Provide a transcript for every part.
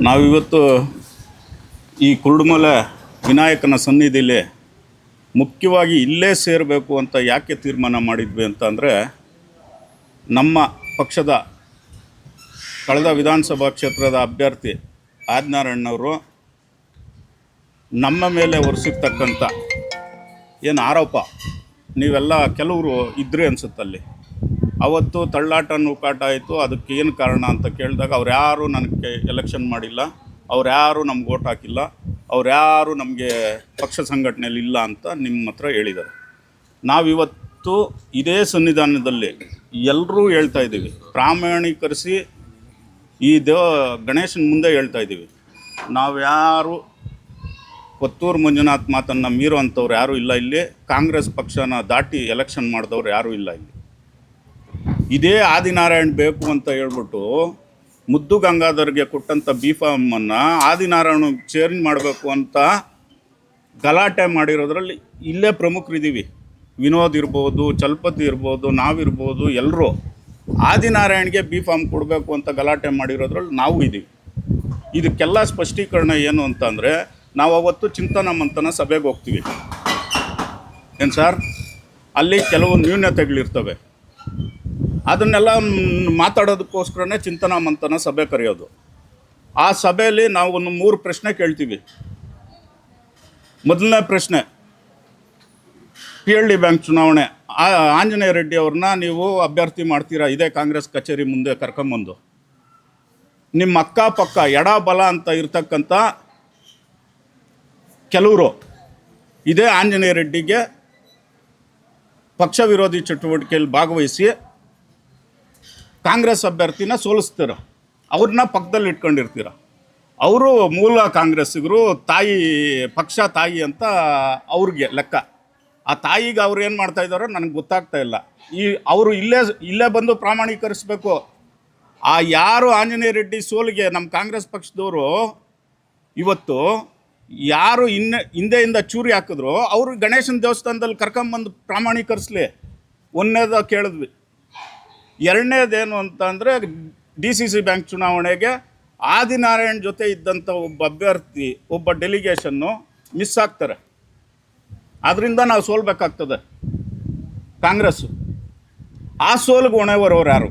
ನಾವಿವತ್ತು ಈ ಕುರುಡುಮಲೆ ವಿನಾಯಕನ ಸನ್ನಿಧಿಲಿ ಮುಖ್ಯವಾಗಿ ಇಲ್ಲೇ ಸೇರಬೇಕು ಅಂತ ಯಾಕೆ ತೀರ್ಮಾನ ಮಾಡಿದ್ವಿ ಅಂತ ನಮ್ಮ ಪಕ್ಷದ ಕಳೆದ ವಿಧಾನಸಭಾ ಕ್ಷೇತ್ರದ ಅಭ್ಯರ್ಥಿ ಆದಿನಾರಾಯಣವರು ನಮ್ಮ ಮೇಲೆ ಹೊರಿಸಿರ್ತಕ್ಕಂಥ ಏನು ಆರೋಪ, ನೀವೆಲ್ಲ ಕೆಲವರು ಇದ್ರಿ ಅನ್ಸುತ್ತಲ್ಲಿ. ಅವತ್ತು ತಳ್ಳಾಟ ನೂಕಾಟ ಆಯಿತು. ಅದಕ್ಕೆ ಏನು ಕಾರಣ ಅಂತ ಕೇಳಿದಾಗ ಅವ್ರು ಯಾರು ನನಗೆ ಎಲೆಕ್ಷನ್ ಮಾಡಿಲ್ಲ. ಅವ್ರು ಯಾರು ನಮ್ಗೆ ಓಟ್ ಹಾಕಿಲ್ಲ. ಅವ್ರು ಯಾರು ನಮಗೆ ಪಕ್ಷ ಸಂಘಟನೆಯಲ್ಲಿ ಇಲ್ಲ ಅಂತ ನಿಮ್ಮ ಹತ್ರ ಹೇಳಿದ್ದಾರೆ. ನಾವಿವತ್ತು ಇದೇ ಸನ್ನಿಧಾನದಲ್ಲಿ ಎಲ್ಲರೂ ಹೇಳ್ತಾ ಇದ್ದೀವಿ. ಪ್ರಾಮಾಣೀಕರಿಸಿ ಈ ದೇವ ಗಣೇಶನ ಮುಂದೆ ಹೇಳ್ತಾ ಇದ್ದೀವಿ. ನಾವು ಯಾರು ಕೊತ್ತೂರು ಮಂಜುನಾಥ್ ಮಾತನ್ನು ಮೀರುವಂಥವ್ರು ಯಾರೂ ಇಲ್ಲ ಇಲ್ಲಿ. ಕಾಂಗ್ರೆಸ್ ಪಕ್ಷನ ದಾಟಿ ಎಲೆಕ್ಷನ್ ಮಾಡಿದವ್ರು ಯಾರೂ ಇಲ್ಲ ಇಲ್ಲಿ. ಇದೇ ಆದಿನಾರಾಯಣ್ ಬೇಕು ಅಂತ ಹೇಳ್ಬಿಟ್ಟು ಮುದ್ದು ಗಂಗಾಧರ್ಗೆ ಕೊಟ್ಟಂಥ ಬಿ ಫಾರ್ಮನ್ನು ಆದಿನಾರಾಯಣ ಚೇಂಜ್ ಮಾಡಬೇಕು ಅಂತ ಗಲಾಟೆ ಮಾಡಿರೋದ್ರಲ್ಲಿ ಇಲ್ಲೇ ಪ್ರಮುಖರಿದ್ದೀವಿ ವಿನೋದ್ ಇರ್ಬೋದು, ಚಲಪತಿ ಇರ್ಬೋದು ನಾವಿರ್ಬೋದು ಎಲ್ಲರೂ ಆದಿನಾರಾಯಣ್ಗೆ ಬಿ ಫಾರ್ಮ್ ಕೊಡಬೇಕು ಅಂತ ಗಲಾಟೆ ಮಾಡಿರೋದ್ರಲ್ಲಿ ನಾವು ಇದ್ದೀವಿ ಇದಕ್ಕೆಲ್ಲ ಸ್ಪಷ್ಟೀಕರಣ ಏನು ಅಂತಂದರೆ ನಾವು ಅವತ್ತು ಚಿಂತನ ಮಂಥನ ಸಭೆಗೆ ಹೋಗ್ತೀವಿ. ಏನು ಸರ್? ಅಲ್ಲಿ ಕೆಲವು ನ್ಯೂನತೆಗಳಿರ್ತವೆ. ಅದನ್ನೆಲ್ಲ ಮಾತಾಡೋದಕ್ಕೋಸ್ಕರನೇ ಚಿಂತನಾ ಮಂಥನ ಸಭೆ ಕರೆಯೋದು. ಆ ಸಭೆಯಲ್ಲಿ ನಾವು ಒಂದು ಮೂರು ಪ್ರಶ್ನೆ ಕೇಳ್ತೀವಿ. ಮೊದಲನೇ ಪ್ರಶ್ನೆ, ಪಿ ಎಲ್ ಡಿ ಬ್ಯಾಂಕ್ ಚುನಾವಣೆ. ಆ- ಆಂಜನೇಯ ರೆಡ್ಡಿ ಅವ್ರನ್ನ ನೀವು ಅಭ್ಯರ್ಥಿ ಮಾಡ್ತೀರಾ? ಇದೇ ಕಾಂಗ್ರೆಸ್ ಕಚೇರಿ ಮುಂದೆ ಕರ್ಕೊಂಬಂದು. ನಿಮ್ಮ ಅಕ್ಕಪಕ್ಕ ಎಡ ಬಲ ಅಂತ ಇರ್ತಕ್ಕಂಥ ಕೆಲವರು, ಇದೇ ಆಂಜನೇಯ ರೆಡ್ಡಿಗೆ ಪಕ್ಷ ವಿರೋಧಿ ಚಟುವಟಿಕೆಯಲ್ಲಿ ಭಾಗವಹಿಸಿ ಕಾಂಗ್ರೆಸ್ ಅಭ್ಯರ್ಥಿನ ಸೋಲಿಸ್ತೀರ? ಅವ್ರನ್ನ ಪಕ್ಕದಲ್ಲಿ ಇಟ್ಕೊಂಡಿರ್ತೀರ? ಅವರು ಮೂಲ ಕಾಂಗ್ರೆಸ್ಸಿಗರು ತಾಯಿ, ಪಕ್ಷ ತಾಯಿ ಅಂತ ಅವ್ರಿಗೆ ಲೆಕ್ಕ. ಆ ತಾಯಿಗೆ ಅವ್ರು ಏನು ಮಾಡ್ತಾ ಇದ್ದಾರೋ ನನಗೆ ಗೊತ್ತಾಗ್ತಾ ಇಲ್ಲ. ಈ ಅವರು ಇಲ್ಲೇ ಇಲ್ಲೇ ಬಂದು ಪ್ರಾಮಾಣೀಕರಿಸಬೇಕು. ಆ ಯಾರು ಆಂಜನೇಯ ರೆಡ್ಡಿ ಸೋಲಿಗೆ ನಮ್ಮ ಕಾಂಗ್ರೆಸ್ ಪಕ್ಷದವರು ಇವತ್ತು ಯಾರು ಇನ್ನ, ಹಿಂದೆಯಿಂದ ಚೂರಿ ಹಾಕಿದ್ರು, ಅವರು ಗಣೇಶನ ದೇವಸ್ಥಾನದಲ್ಲಿ ಕರ್ಕೊಂಬಂದು ಪ್ರಾಮಾಣೀಕರಿಸ್ಲಿ. ಒಂದೇದ ಕೇಳಿದ್ವಿ. ಎರಡನೇದೇನು ಅಂತ ಅಂದರೆ ಡಿ ಸಿ ಸಿ ಬ್ಯಾಂಕ್ ಚುನಾವಣೆಗೆ ಆದಿನಾರಾಯಣ್ ಜೊತೆ ಇದ್ದಂಥ ಒಬ್ಬ ಅಭ್ಯರ್ಥಿ, ಒಬ್ಬ ಡೆಲಿಗೇಷನ್ನು ಮಿಸ್ ಆಗ್ತಾರೆ. ಅದರಿಂದ ನಾವು ಸೋಲ್ಬೇಕಾಗ್ತದೆ. ಕಾಂಗ್ರೆಸ್ಸು ಆ ಸೋಲಿಗೆ ಹೊಣೆ ಬರೋರು ಯಾರು?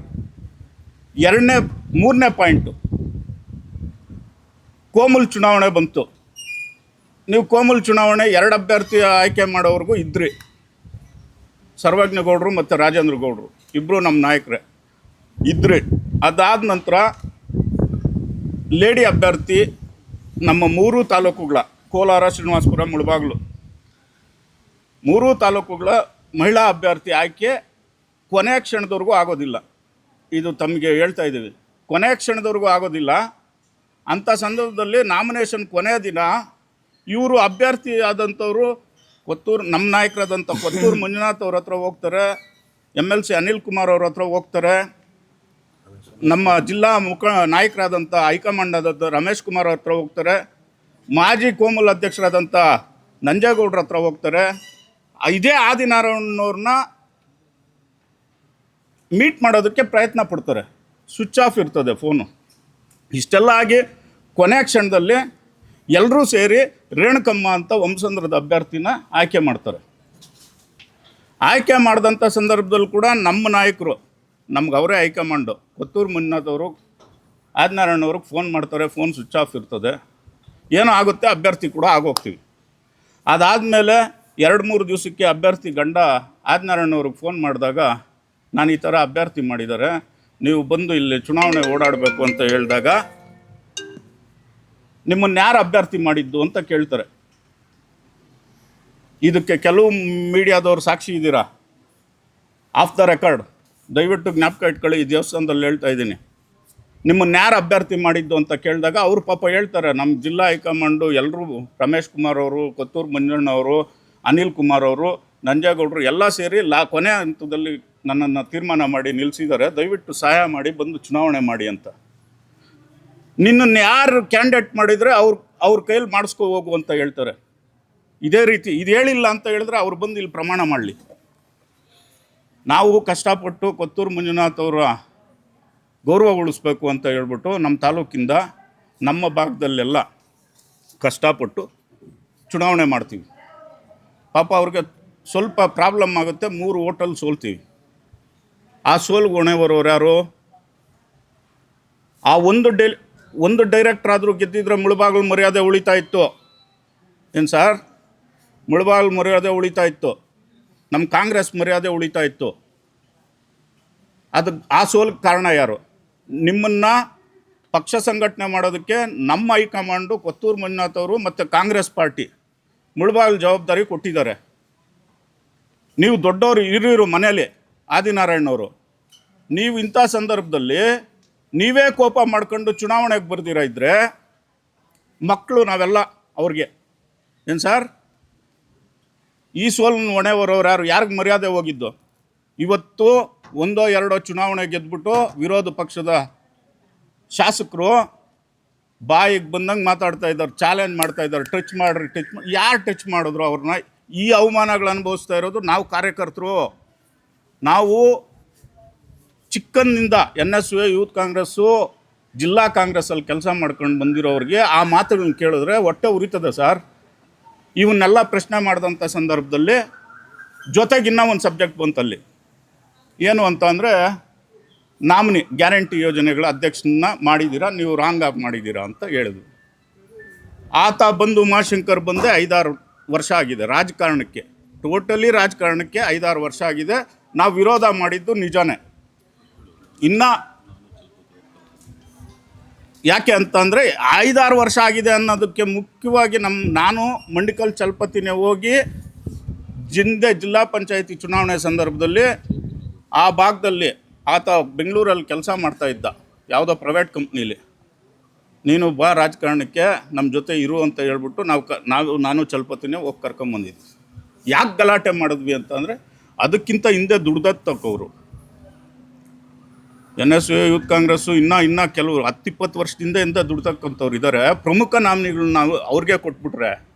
ಎರಡನೇ, ಮೂರನೇ ಪಾಯಿಂಟು. ಕೋಮುಲ್ ಚುನಾವಣೆ ಬಂತು. ನೀವು ಕೋಮುಲ್ ಚುನಾವಣೆ ಎರಡು ಅಭ್ಯರ್ಥಿ ಆಯ್ಕೆ ಮಾಡೋವ್ರಿಗೂ ಇದ್ರಿ. ಸರ್ವಜ್ಞ ಗೌಡರು ಮತ್ತು ರಾಜೇಂದ್ರ ಗೌಡರು ಇಬ್ಬರು ನಮ್ಮ ನಾಯಕರೇ. ಇದ್ರಿ. ಅದಾದ ನಂತರ ಲೇಡಿ ಅಭ್ಯರ್ಥಿ ನಮ್ಮ ಮೂರು ತಾಲೂಕುಗಳ, ಕೋಲಾರ, ಶ್ರೀನಿವಾಸಪುರ, ಮುಳಬಾಗ್ಲು. ಮೂರೂ ತಾಲೂಕುಗಳ ಮಹಿಳಾ ಅಭ್ಯರ್ಥಿ ಆಯ್ಕೆ ಕೊನೆಯ ಕ್ಷಣದವರೆಗೂ ಆಗೋದಿಲ್ಲ. ಇದು ತಮಗೆ ಹೇಳ್ತಾ ಇದ್ದೀವಿ. ಕೊನೆಯ ಕ್ಷಣದವರೆಗೂ ಆಗೋದಿಲ್ಲ. ಅಂಥ ಸಂದರ್ಭದಲ್ಲಿ ನಾಮಿನೇಷನ್ ಕೊನೆಯ ದಿನ ಇವರು ಅಭ್ಯರ್ಥಿ ಆದಂಥವರು ಕೊತ್ತೂರು ನಮ್ಮ ನಾಯಕರಾದಂಥ ಕೊತ್ತೂರು, ಮಂಜುನಾಥ್ ಅವ್ರ ಹತ್ರ ಹೋಗ್ತಾರೆ. M L C Anil Kumar ಅವ್ರ ಹತ್ರ ಹೋಗ್ತಾರೆ. ನಮ್ಮ ಜಿಲ್ಲಾ ಮುಖ ನಾಯಕರಾದಂಥ ಹೈಕಮಾಂಡ್ ಆದಂಥ ರಮೇಶ್ ಕುಮಾರ್ ಅವ್ರ ಹತ್ರ ಹೋಗ್ತಾರೆ. ಮಾಜಿ ಕೋಮಲ್ ಅಧ್ಯಕ್ಷರಾದಂಥ ನಂಜೇಗೌಡ್ರ ಹತ್ರ ಹೋಗ್ತಾರೆ. ಇದೇ ಆದಿನಾರಾಯಣವ್ರನ್ನ ಮೀಟ್ ಮಾಡೋದಕ್ಕೆ ಪ್ರಯತ್ನ ಪಡ್ತಾರೆ. ಸ್ವಿಚ್ ಆಫ್ ಇರ್ತದೆ ಫೋನು. ಇಷ್ಟೆಲ್ಲ ಆಗಿ ಕೊನೆ ಕ್ಷಣದಲ್ಲಿ ಎಲ್ಲರೂ ಸೇರಿ ರೇಣುಕಮ್ಮ ಅಂತ ವಂಶಂದ್ರದ ಅಭ್ಯರ್ಥಿನ ಆಯ್ಕೆ ಮಾಡ್ತಾರೆ. ಆಯ್ಕೆ ಮಾಡಿದಂಥ ಸಂದರ್ಭದಲ್ಲೂ ಕೂಡ ನಮ್ಮ ನಾಯಕರು, ನಮ್ಗೆ ಅವರೇ ಹೈಕಮಾಂಡು ಕೊತ್ತೂರು ಮಂಜುನಾಥವರು ಆದಿನಾರಾಯಣವ್ರಿಗೆ ಫೋನ್ ಮಾಡ್ತಾರೆ, ಫೋನ್ ಸ್ವಿಚ್ ಆಫ್ ಇರ್ತದೆ. ಏನೋ ಆಗುತ್ತೆ, ಅಭ್ಯರ್ಥಿ ಕೂಡ ಆಗೋಗ್ತೀವಿ. ಅದಾದಮೇಲೆ ಎರಡು ಮೂರು ದಿವಸಕ್ಕೆ ಅಭ್ಯರ್ಥಿ ಗಂಡ ಆದಿನಾರಾಯಣವ್ರಿಗೆ ಫೋನ್ ಮಾಡಿದಾಗ, ನಾನು ಈ ಥರ ಅಭ್ಯರ್ಥಿ ಮಾಡಿದ್ದಾರೆ, ನೀವು ಬಂದು ಇಲ್ಲಿ ಚುನಾವಣೆ ಓಡಾಡಬೇಕು ಅಂತ ಹೇಳಿದಾಗ, ನಿಮ್ಮನ್ನು ಯಾರು ಅಭ್ಯರ್ಥಿ ಮಾಡಿದ್ದು ಅಂತ ಕೇಳ್ತಾರೆ. ಇದಕ್ಕೆ ಕೆಲವು ಮೀಡಿಯಾದವರು ಸಾಕ್ಷಿ ಇದ್ದೀರಾ? ಆಫ್ ದ ರೆಕಾರ್ಡ್ ದಯವಿಟ್ಟು ಜ್ಞಾಪಕ ಇಟ್ಕೊಳ್ಳಿ, ಈ ದೇವಸ್ಥಾನದಲ್ಲಿ ಹೇಳ್ತಾ ಇದ್ದೀನಿ. ನಿಮ್ಮನ್ನು ಯಾರು ಅಭ್ಯರ್ಥಿ ಮಾಡಿದ್ದು ಅಂತ ಕೇಳಿದಾಗ ಅವರು ಪಾಪ ಹೇಳ್ತಾರೆ ನಮ್ಮ ಜಿಲ್ಲಾ ಹೈಕಮಾಂಡು ಎಲ್ಲರೂ ರಮೇಶ್ ಕುಮಾರ್ ಅವರು, ಕೊತ್ತೂರು ಮಂಜಣ್ಣ ಅವರು, ಅನಿಲ್ ಕುಮಾರ್ ಅವರು, ನಂಜೇಗೌಡರು ಎಲ್ಲ ಸೇರಿ ಲಾ ಕೊನೆ ಹಂತದಲ್ಲಿ ನನ್ನನ್ನು ತೀರ್ಮಾನ ಮಾಡಿ ನಿಲ್ಲಿಸಿದ್ದಾರೆ ದಯವಿಟ್ಟು ಸಹಾಯ ಮಾಡಿ, ಬಂದು ಚುನಾವಣೆ ಮಾಡಿ ಅಂತ. ನಿನ್ನನ್ನು ಯಾರು ಕ್ಯಾಂಡಿಡೇಟ್ ಮಾಡಿದರೆ ಅವ್ರ ಅವ್ರ ಕೈಯಲ್ಲಿ ಮಾಡಿಸ್ಕೊ ಹೋಗು ಅಂತ ಹೇಳ್ತಾರೆ. ಇದೇ ರೀತಿ, ಇದು ಹೇಳಿಲ್ಲ ಅಂತ ಹೇಳಿದ್ರೆ ಅವ್ರು ಬಂದು ಇಲ್ಲಿ ಪ್ರಮಾಣ ಮಾಡಲಿ. ನಾವು ಕಷ್ಟಪಟ್ಟು ಕೊತ್ತೂರು ಮಂಜುನಾಥ್ ಅವರ ಗೌರವ ಉಳಿಸ್ಬೇಕು ಅಂತ ಹೇಳ್ಬಿಟ್ಟು ನಮ್ಮ ತಾಲೂಕಿಂದ ನಮ್ಮ ಭಾಗದಲ್ಲೆಲ್ಲ ಕಷ್ಟಪಟ್ಟು ಚುನಾವಣೆ ಮಾಡ್ತೀವಿ. ಪಾಪ ಅವ್ರಿಗೆ ಸ್ವಲ್ಪ ಪ್ರಾಬ್ಲಮ್ ಆಗುತ್ತೆ, ಮೂರು ಓಟಲ್ಲಿ ಸೋಲ್ತೀವಿ. ಆ ಸೋಲ್ ಹೊಣೆ ಬರೋರು ಯಾರು? ಆ ಒಂದು ಡೆಲ್, ಒಂದು ಡೈರೆಕ್ಟ್ರ್ ಆದರೂ ಗೆದ್ದಿದ್ರೆ ಮುಳುಬಾಗಿಲು ಮರ್ಯಾದೆ ಉಳಿತಾ ಇತ್ತು. ಏನು ಸರ್? ಮುಳುಬಾಗಿಲು ಮರ್ಯಾದೆ ಉಳಿತಾ ಇತ್ತು. ನಮ್ಮ ಕಾಂಗ್ರೆಸ್ ಮರ್ಯಾದೆ ಉಳಿತಾ ಇತ್ತು. ಅದು, ಆ ಸೋಲ್ಗೆ ಕಾರಣ ಯಾರು? ನಿಮ್ಮನ್ನು ಪಕ್ಷ ಸಂಘಟನೆ ಮಾಡೋದಕ್ಕೆ ನಮ್ಮ ಹೈಕಮಾಂಡು ಕೊತ್ತೂರು ಮಂಜುನಾಥ್ ಅವರು ಮತ್ತು ಕಾಂಗ್ರೆಸ್ ಪಾರ್ಟಿ ಮುಳಬಾಗಿಲು ಜವಾಬ್ದಾರಿ ಕೊಟ್ಟಿದ್ದಾರೆ. ನೀವು ದೊಡ್ಡವರು ಇರಿರು ಮನೇಲಿ ಆದಿನಾರಾಯಣವರು ನೀವು ಇಂಥ ಸಂದರ್ಭದಲ್ಲಿ ನೀವೇ ಕೋಪ ಮಾಡ್ಕೊಂಡು ಚುನಾವಣೆಗೆ ಬರ್ದಿರ ಇದ್ದರೆ ಮಕ್ಕಳು ನಾವೆಲ್ಲ ಅವ್ರಿಗೆ. ಏನು ಸರ್? ಈ ಸೋಲನ್ನು ಹೊಣೆವರವ್ರು ಯಾರು? ಯಾರಿಗೆ ಮರ್ಯಾದೆ ಹೋಗಿದ್ದು? ಇವತ್ತು ಒಂದೋ ಎರಡೋ ಚುನಾವಣೆ ಗೆದ್ಬಿಟ್ಟು ವಿರೋಧ ಪಕ್ಷದ ಶಾಸಕರು ಬಾಯಿಗೆ ಬಂದಂಗೆ ಮಾತಾಡ್ತಾ ಇದ್ದಾರೆ, ಚಾಲೆಂಜ್ ಮಾಡ್ತಾ ಇದ್ದಾರೆ, ಟಚ್ ಮಾಡ್ರಿ, ಟಚ್ ಯಾರು ಟಚ್ ಮಾಡಿದ್ರು ಅವ್ರನ್ನ? ಈ ಅವಮಾನಗಳು ಅನುಭವಿಸ್ತಾ ಇರೋದು ನಾವು ಕಾರ್ಯಕರ್ತರು. ನಾವು ಚಿಕ್ಕಂದಿನಿಂದ N S U, youth Congress, ಜಿಲ್ಲಾ ಕಾಂಗ್ರೆಸ್ಸಲ್ಲಿ ಕೆಲಸ ಮಾಡ್ಕೊಂಡು ಬಂದಿರೋರಿಗೆ ಆ ಮಾತುಗಳನ್ನ ಕೇಳಿದ್ರೆ ಹೊಟ್ಟೆ ಉರಿತದೆ ಸರ್. ಇವನ್ನೆಲ್ಲ ಪ್ರಶ್ನೆ ಮಾಡಿದಂಥ ಸಂದರ್ಭದಲ್ಲಿ ಜೊತೆಗೆ ಇನ್ನೂ ಒಂದು ಸಬ್ಜೆಕ್ಟ್ ಬಂತಲ್ಲಿ. ಏನು ಅಂತ ಅಂದರೆ, ನಾಮಿನಿ, ಗ್ಯಾರಂಟಿ ಯೋಜನೆಗಳ ಅಧ್ಯಕ್ಷನ ಮಾಡಿದ್ದೀರಾ ನೀವು ರಾಂಗ್ ಆಗಿ ಮಾಡಿದ್ದೀರಾ ಅಂತ ಹೇಳಿದ್ರು. ಆತ ಬಂದು ಉಮಾಶಂಕರ್ ಬಂದೆ ಐದಾರು ವರ್ಷ ಆಗಿದೆ ರಾಜಕಾರಣಕ್ಕೆ. ಟೋಟಲಿ ರಾಜಕಾರಣಕ್ಕೆ ಐದಾರು ವರ್ಷ ಆಗಿದೆ. ನಾವು ವಿರೋಧ ಮಾಡಿದ್ದು ನಿಜಾನೇ. ಇನ್ನು ಯಾಕೆ ಅಂತಂದರೆ ಐದಾರು ವರ್ಷ ಆಗಿದೆ ಅನ್ನೋದಕ್ಕೆ ಮುಖ್ಯವಾಗಿ ನಮ್ಮ ನಾನು ಮಂಡಿಕಲ್ ಚಲಪತಿನೇ ಹೋಗಿ ಜಿಂದೆ ಜಿಲ್ಲಾ ಪಂಚಾಯತಿ ಚುನಾವಣೆ ಸಂದರ್ಭದಲ್ಲಿ ಆ ಭಾಗದಲ್ಲಿ ಆತ ಬೆಂಗಳೂರಲ್ಲಿ ಕೆಲಸ ಮಾಡ್ತಾ ಇದ್ದ, ಯಾವುದೋ ಪ್ರೈವೇಟ್ ಕಂಪ್ನೀಲಿ ನೀನು ಬಾ ರಾಜಕಾರಣಕ್ಕೆ ನಮ್ಮ ಜೊತೆ ಇರು ಅಂತ ಹೇಳ್ಬಿಟ್ಟು ನಾವು ಕ, ನಾವು, ನಾನು ಚಲಪತಿನೇ ಹೋಗಿ ಕರ್ಕೊಂಬಂದಿದ್ವಿ. ಯಾಕೆ ಗಲಾಟೆ ಮಾಡಿದ್ವಿ ಅಂತಂದರೆ, ಅದಕ್ಕಿಂತ ಹಿಂದೆ ದುಡ್ದತ್ತಕ್ಕವರು N S U youth Congress ಇನ್ನೂ ಇನ್ನೂ ಕೆಲವರು ಹತ್ತಿಪ್ಪತ್ತು ವರ್ಷದಿಂದ ಇಂದ ದುಡ್ತಕ್ಕಂಥವ್ರು ಇದ್ದಾರೆ ಪ್ರಮುಖ ನಾಮಿನಿಗಳು ನಾವು ಅವ್ರಿಗೆ ಕೊಟ್ಬಿಟ್ರೆ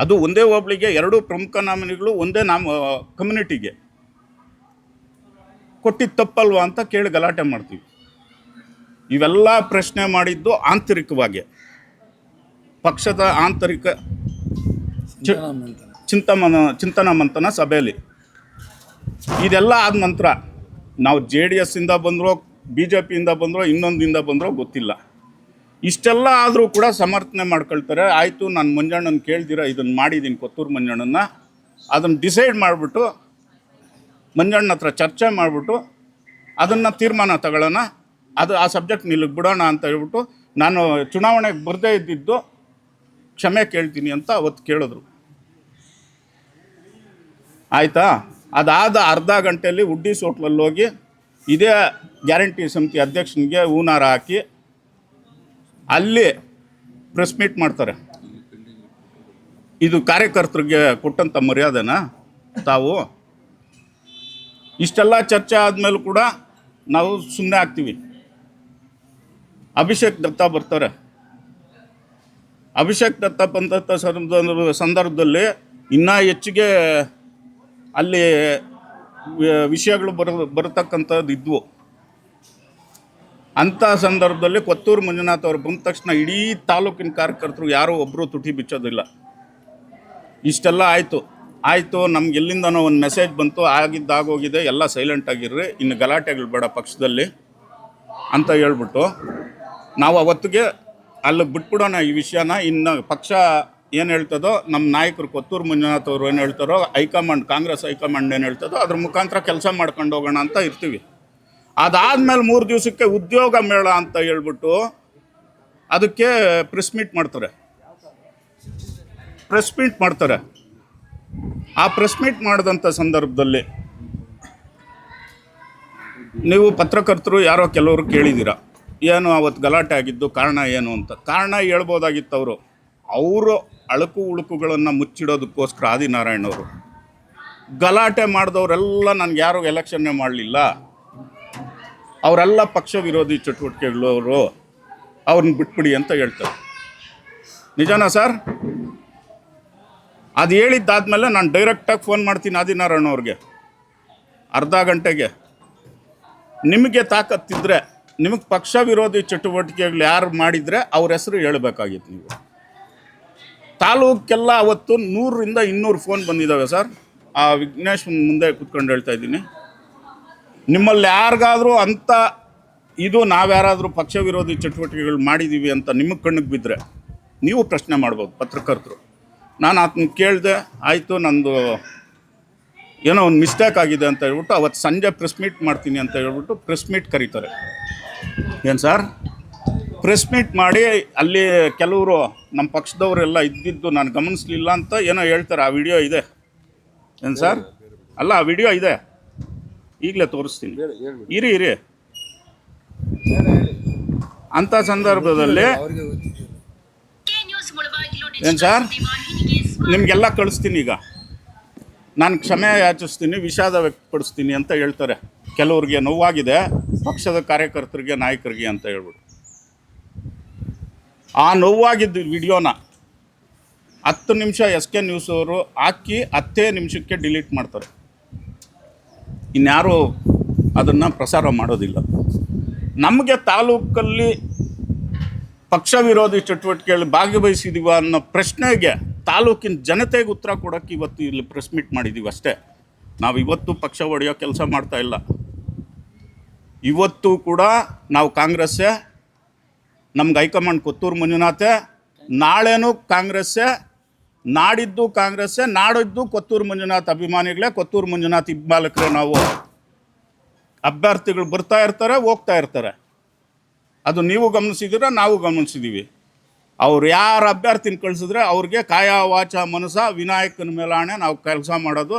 ಅದು ಒಂದೇ ಒಬ್ಳಿಗೆ ಎರಡು ಪ್ರಮುಖ ನಾಮಿನಿಗಳು ಒಂದೇ ನಾಮ ಕಮ್ಯುನಿಟಿಗೆ. ಕೊಟ್ಟಿದ್ದು ತಪ್ಪಲ್ವಾ ಅಂತ ಕೇಳಿ ಗಲಾಟೆ ಮಾಡ್ತೀವಿ. ಇವೆಲ್ಲ ಪ್ರಶ್ನೆ ಮಾಡಿದ್ದು ಆಂತರಿಕವಾಗಿ. ಪಕ್ಷದ ಆಂತರಿಕ ಚಿ- ಚಿಂತಮನ ಚಿಂತನ ಮಂಥನ ಸಭೆಯಲ್ಲಿ. ಇದೆಲ್ಲ ಆದ ನಂತರ ನಾವು ಜೆ ಡಿ ಎಸ್ಸಿಂದ ಬಂದರೋ, ಬಿ ಜೆ ಪಿಯಿಂದ ಬಂದರೋ ಇನ್ನೊಂದಿಂದ ಬಂದರೋ ಗೊತ್ತಿಲ್ಲ. ಇಷ್ಟೆಲ್ಲ ಆದರೂ ಕೂಡ ಸಮರ್ಥನೆ ಮಾಡ್ಕೊಳ್ತಾರೆ. ಆಯಿತು, ನಾನು ಮಂಜಣ್ಣನ ಕೇಳ್ದಿರ ಇದನ್ನು ಮಾಡಿದ್ದೀನಿ ಕೊತ್ತೂರು ಮಂಜಣ್ಣನ ಅದನ್ನು ಡಿಸೈಡ್ ಮಾಡಿಬಿಟ್ಟು ಮಂಜಣ್ಣ ಹತ್ರ ಚರ್ಚೆ ಮಾಡಿಬಿಟ್ಟು, ಅದನ್ನು ತೀರ್ಮಾನ ತಗೊಳ್ಳೋಣ. ಅದು ಆ ಸಬ್ಜೆಕ್ಟ್ ನಿಲ್ಲಿಗೆ ಬಿಡೋಣ ಅಂತ ಹೇಳ್ಬಿಟ್ಟು, ನಾನು ಚುನಾವಣೆಗೆ ಬರದೇ ಇದ್ದಿದ್ದು ಕ್ಷಮೆ ಕೇಳ್ತೀನಿ ಅಂತ ಅವತ್ತು ಕೇಳಿದ್ರು. ಆಯಿತಾ? ಅದಾದ ಅರ್ಧ ಗಂಟೆಯಲ್ಲಿ ಉಡ್ಡೀಸ್ ಹೋಟ್ಲಲ್ಲಿ ಹೋಗಿ ಇದೇ ಗ್ಯಾರಂಟಿ ಸಮಿತಿ ಅಧ್ಯಕ್ಷನಿಗೆ ಹೂನಾರ ಹಾಕಿ ಅಲ್ಲಿ ಪ್ರೆಸ್ ಮೀಟ್ ಮಾಡ್ತಾರೆ. ಇದು ಕಾರ್ಯಕರ್ತರಿಗೆ ಕೊಟ್ಟಂಥ ಮರ್ಯಾದೆನಾ? ತಾವು ಇಷ್ಟೆಲ್ಲ ಚರ್ಚೆ ಆದಮೇಲೂ ಕೂಡ ನಾವು ಸುಮ್ಮನೆ ಆಗ್ತೀವಿ. ಅಭಿಷೇಕ್ ದತ್ತ ಬರ್ತಾರೆ. ಅಭಿಷೇಕ್ ದತ್ತ ಬಂದಂಥ ಸಂದರ್ಭ- ಸಂದರ್ಭದಲ್ಲಿ ಇನ್ನೂ ಹೆಚ್ಚಿಗೆ ಅಲ್ಲಿ ವಿಷಯಗಳು ಬರ, ಬರತಕ್ಕಂಥದ್ದು ಇದ್ವು. ಅಂಥ ಸಂದರ್ಭದಲ್ಲಿ ಕೊತ್ತೂರು ಮಂಜುನಾಥ್ ಅವರು ಬಂದ ತಕ್ಷಣ ಇಡೀ ತಾಲೂಕಿನ ಕಾರ್ಯಕರ್ತರು ಯಾರೂ ಒಬ್ಬರು ತುಟಿ ಬಿಚ್ಚೋದಿಲ್ಲ. ಇಷ್ಟೆಲ್ಲ ಆಯಿತು. ಆಯಿತು, ನಮ್ಗೆ ಎಲ್ಲಿಂದನೋ ಒಂದು ಮೆಸೇಜ್ ಬಂತು, ಆಗಿದ್ದಾಗೋಗಿದೆ, ಎಲ್ಲ ಸೈಲೆಂಟ್ ಆಗಿರ್ರಿ, ಇನ್ನು ಗಲಾಟೆಗಳು ಬೇಡ ಪಕ್ಷದಲ್ಲಿ ಅಂತ ಹೇಳ್ಬಿಟ್ಟು ನಾವು ಅವತ್ತಿಗೆ ಅಲ್ಲಿಗೆ ಬಿಟ್ಬಿಡೋಣ ಈ ವಿಷಯನ, ಇನ್ನು ಪಕ್ಷ ಏನು ಹೇಳ್ತದೋ ನಮ್ಮ ನಾಯಕರು ಕೊತ್ತೂರು ಮಂಜುನಾಥ್ ಅವರು ಏನು ಹೇಳ್ತಾರೋ, ಹೈಕಮಾಂಡ್, ಕಾಂಗ್ರೆಸ್ ಹೈಕಮಾಂಡ್ ಏನು ಹೇಳ್ತದೋ, ಅದ್ರ ಮುಖಾಂತರ ಕೆಲಸ ಮಾಡ್ಕೊಂಡು ಹೋಗೋಣ ಅಂತ ಇರ್ತೀವಿ. ಅದಾದಮೇಲೆ ಮೂರು ದಿವಸಕ್ಕೆ ಉದ್ಯೋಗ ಮೇಳ ಅಂತ ಹೇಳ್ಬಿಟ್ಟು ಅದಕ್ಕೆ ಪ್ರೆಸ್ ಮೀಟ್ ಮಾಡ್ತಾರೆ. ಪ್ರೆಸ್ ಮೀಟ್ ಮಾಡ್ತಾರೆ. ಆ ಪ್ರೆಸ್ ಮೀಟ್ ಮಾಡಿದಂಥ ಸಂದರ್ಭದಲ್ಲಿ ನೀವು ಪತ್ರಕರ್ತರು ಯಾರೋ ಕೆಲವರು ಕೇಳಿದ್ದೀರ ಏನು ಅವತ್ತು ಗಲಾಟೆ ಆಗಿದ್ದು ಕಾರಣ ಏನು ಅಂತ. ಕಾರಣ ಹೇಳ್ಬೋದಾಗಿತ್ತು ಅವರು. ಅವರು ಅಳುಕು ಉಳುಕುಗಳನ್ನು ಮುಚ್ಚಿಡೋದಕ್ಕೋಸ್ಕರ ಆದಿನಾರಾಯಣವರು. ಗಲಾಟೆ ಮಾಡಿದವರೆಲ್ಲ ನನಗೆ ಯಾರು ಎಲೆಕ್ಷನ್ನೇ ಮಾಡಲಿಲ್ಲ. ಅವರೆಲ್ಲ ಪಕ್ಷ ವಿರೋಧಿ ಚಟುವಟಿಕೆಗಳವರು ಅವರು ಅವ್ರನ್ನ ಬಿಟ್ಬಿಡಿ ಅಂತ ಹೇಳ್ತಾರೆ. ನಿಜನಾ ಸರ್? ಅದು ಹೇಳಿದ್ದಾದ್ಮೇಲೆ ನಾನು ಡೈರೆಕ್ಟಾಗಿ ಫೋನ್ ಮಾಡ್ತೀನಿ ಆದಿನಾರಾಯಣ ಅವ್ರಿಗೆ ಅರ್ಧ ಗಂಟೆಗೆ. ನಿಮಗೆ ತಾಕತ್ತಿದ್ರೆ, ನಿಮಗೆ ಪಕ್ಷ ವಿರೋಧಿ ಚಟುವಟಿಕೆಗಳು ಯಾರು ಮಾಡಿದರೆ ಅವ್ರ ಹೆಸರು ಹೇಳಬೇಕಾಗಿತ್ತು ನೀವು. ತಾಲೂಕೆಲ್ಲ ಅವತ್ತು ನೂರರಿಂದ ಇನ್ನೂರು ಫೋನ್ ಬಂದಿದ್ದಾವೆ ಸರ್. ಆ ವಿಘ್ನೇಶ್ ಮುಂದೆ ಕುತ್ಕೊಂಡು ಹೇಳ್ತಾ ಇದ್ದೀನಿ. ನಿಮ್ಮಲ್ಲಿ ಯಾರಿಗಾದರೂ ಅಂಥ ಇದು ನಾವ್ಯಾರಾದರೂ ಪಕ್ಷ ವಿರೋಧಿ ಚಟುವಟಿಕೆಗಳು ಮಾಡಿದ್ದೀವಿ ಅಂತ ನಿಮಗೆ ಕಣ್ಣಿಗೆ ಬಿದ್ದರೆ ನೀವು ಪ್ರಶ್ನೆ ಮಾಡ್ಬೋದು ಪತ್ರಕರ್ತರು. ನಾನು ಆತನ ಕೇಳಿದೆ, ಆಯಿತು, ನಂದು ಏನೋ ಒಂದು ಮಿಸ್ಟೇಕ್ ಆಗಿದೆ ಅಂತ ಹೇಳ್ಬಿಟ್ಟು ಅವತ್ತು ಸಂಜೆ ಪ್ರೆಸ್ ಮೀಟ್ ಮಾಡ್ತೀನಿ ಅಂತ ಹೇಳ್ಬಿಟ್ಟು ಪ್ರೆಸ್ ಮೀಟ್ ಕರೀತಾರೆ. ಏನು ಸರ್? ಪ್ರೆಸ್ ಮೀಟ್ ಮಾಡಿ ಅಲ್ಲಿ ಕೆಲವರು ನಮ್ಮ ಪಕ್ಷದವರೆಲ್ಲ ಇದ್ದಿದ್ದು ನಾನು ಗಮನಿಸಲಿಲ್ಲ ಅಂತ ಏನೋ ಹೇಳ್ತಾರೆ ಆ ವಿಡಿಯೋ ಇದೆ. ಏನು ಸರ್ ಅಲ್ಲ ಆ ವಿಡಿಯೋ ಇದೆ. ಈಗಲೇ ತೋರಿಸ್ತೀನಿ. ಇರಿ ಇರಿ. ಅಂಥ ಸಂದರ್ಭದಲ್ಲಿ ಏನು ಸರ್ ನಿಮಗೆಲ್ಲ ಕಳಿಸ್ತೀನಿ ಈಗ. ನಾನು ಕ್ಷಮೆ ಯಾಚಿಸ್ತೀನಿ ವಿಷಾದ ವ್ಯಕ್ತಪಡಿಸ್ತೀನಿ ಅಂತ ಹೇಳ್ತಾರೆ. ಕೆಲವ್ರಿಗೆ ನೋವಾಗಿದೆ ಪಕ್ಷದ ಕಾರ್ಯಕರ್ತರಿಗೆ ನಾಯಕರಿಗೆ ಅಂತ ಹೇಳ್ಬಿಟ್ಟು. ಆ ನೋವಾಗಿದ್ದ ವಿಡಿಯೋನ ಹತ್ತು ನಿಮಿಷ ಎಸ್ ಕೆ ನ್ಯೂಸ್ ಅವರು ಹಾಕಿ ಹತ್ತೇ ನಿಮಿಷಕ್ಕೆ ಡಿಲೀಟ್ ಮಾಡ್ತಾರೆ. ಇನ್ಯಾರೂ ಅದನ್ನು ಪ್ರಸಾರ ಮಾಡೋದಿಲ್ಲ. ನಮಗೆ ತಾಲೂಕಲ್ಲಿ ಪಕ್ಷ ವಿರೋಧಿ ಚಟುವಟಿಕೆಯಲ್ಲಿ ಭಾಗವಹಿಸಿದೀವ ಅನ್ನೋ ಪ್ರಶ್ನೆಗೆ ತಾಲೂಕಿನ ಜನತೆಗೆ ಉತ್ತರ ಕೊಡೋಕ್ಕೆ ಇವತ್ತು ಇಲ್ಲಿ ಪ್ರೆಸ್ ಮೀಟ್ ಮಾಡಿದ್ದೀವಿ ಅಷ್ಟೇ. ನಾವು ಇವತ್ತು ಪಕ್ಷ ಒಡೆಯೋ ಕೆಲಸ ಮಾಡ್ತಾ ಇಲ್ಲ. ಇವತ್ತು ಕೂಡ ನಾವು ಕಾಂಗ್ರೆಸ್ಸೇ ನಮ್ಗೆ ಹೈಕಮಾಂಡ್ ಕೊತ್ತೂರು ಮಂಜುನಾಥೆ, ನಾಳೆನೂ ಕಾಂಗ್ರೆಸ್ಸೇ, ನಾಡಿದ್ದು ಕಾಂಗ್ರೆಸ್ಸೇ, ನಾಡಿದ್ದು ಕೊತ್ತೂರು ಮಂಜುನಾಥ್ ಅಭಿಮಾನಿಗಳೇ, ಕೊತ್ತೂರು ಮಂಜುನಾಥ್ ಇಬ್ಬಾಲಕರು ನಾವು. ಅಭ್ಯರ್ಥಿಗಳು ಬರ್ತಾ ಇರ್ತಾರೆ, ಹೋಗ್ತಾ ಇರ್ತಾರೆ. ಅದು ನೀವು ಗಮನಿಸಿದ್ರೆ ನಾವು ಗಮನಿಸಿದ್ದೀವಿ. ಅವ್ರು ಯಾರು ಅಭ್ಯರ್ಥಿನ ಕಳಿಸಿದ್ರೆ ಅವ್ರಿಗೆ ಕಾಯ ವಾಚ ಮನಸ ವಿನಾಯಕನ ಮೇಲಾಣೆ ನಾವು ಕೆಲಸ ಮಾಡೋದು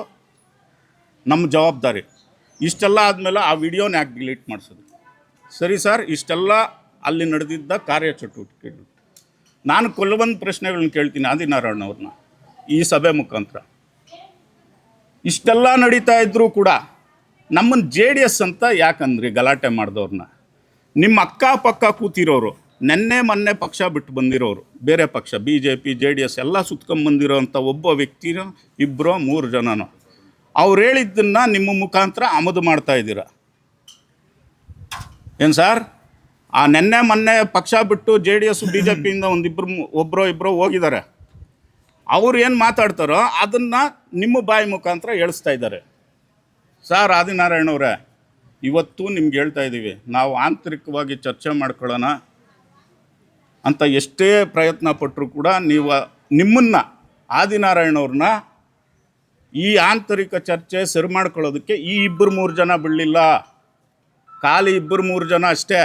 ನಮ್ಮ ಜವಾಬ್ದಾರಿ. ಇಷ್ಟೆಲ್ಲ ಆದಮೇಲೆ ಆ ವಿಡಿಯೋನ ಯಾಕೆ ಡಿಲೀಟ್ ಮಾಡಿಸೋದು? ಸರಿ ಸರ್, ಇಷ್ಟೆಲ್ಲ ಅಲ್ಲಿ ನಡೆದಿದ್ದ ಕಾರ್ಯಚಟುವಟಿಕೆಗಳು ನಾನು ಕೆಲವೊಂದು ಪ್ರಶ್ನೆಗಳನ್ನ ಕೇಳ್ತೀನಿ ಆದಿನಾರಾಯಣ ಅವ್ರನ್ನ, ಈ ಸಭೆ ಮುಖಾಂತರ. ಇಷ್ಟೆಲ್ಲ ನಡೀತಾ ಇದ್ದರೂ ಕೂಡ ನಮ್ಮನ್ನು ಜೆ ಡಿ ಎಸ್ ಅಂತ ಯಾಕಂದ್ರಿ ಗಲಾಟೆ ಮಾಡಿದವ್ರನ್ನ. ನಿಮ್ಮ ಅಕ್ಕಪಕ್ಕ ಕೂತಿರೋರು, ನೆನ್ನೆ ಮೊನ್ನೆ ಪಕ್ಷ ಬಿಟ್ಟು ಬಂದಿರೋರು, ಬೇರೆ ಪಕ್ಷ, B J P, J D S ಎಲ್ಲ ಸುತ್ಕೊಂಬಂದಿರೋಂಥ ಒಬ್ಬ ವ್ಯಕ್ತಿನೋ ಇಬ್ಬರೋ ಮೂರು ಜನನೋ. ಅವ್ರು ಹೇಳಿದ್ದನ್ನು ನಿಮ್ಮ ಮುಖಾಂತರ ಆಮದು ಮಾಡ್ತಾ ಇದ್ದೀರಾ? ಏನು ಸರ್? ಆ ನೆನ್ನೆ ಮೊನ್ನೆ ಪಕ್ಷ ಬಿಟ್ಟು J D S, B J ಪಿಯಿಂದ ಒಂದಿಬ್ಬರು ಒಬ್ಬರೋ ಇಬ್ಬರೋ ಹೋಗಿದ್ದಾರೆ. ಅವ್ರು ಏನು ಮಾತಾಡ್ತಾರೋ ಅದನ್ನು ನಿಮ್ಮ ಬಾಯಿ ಮುಖಾಂತರ ಹೇಳಿಸ್ತಾ ಇದ್ದಾರೆ. ಸರ್, ಆದಿನಾರಾಯಣ ಅವರೇ, ಇವತ್ತು ನಿಮ್ಗೆ ಹೇಳ್ತಾ ಇದ್ದೀವಿ ನಾವು ಆಂತರಿಕವಾಗಿ ಚರ್ಚೆ ಮಾಡ್ಕೊಳ್ಳೋಣ ಅಂತ ಎಷ್ಟೇ ಪ್ರಯತ್ನ ಪಟ್ಟರು ಕೂಡ ನೀವು ನಿಮ್ಮನ್ನು ಆದಿನಾರಾಯಣವ್ರನ್ನ ಈ ಆಂತರಿಕ ಚರ್ಚೆ ಸರಿ ಮಾಡ್ಕೊಳ್ಳೋದಕ್ಕೆ ಈ ಇಬ್ಬರು ಮೂರು ಜನ ಬಿಡಲಿಲ್ಲ. ಖಾಲಿ ಇಬ್ಬರು ಮೂರು ಜನ ಅಷ್ಟೇ.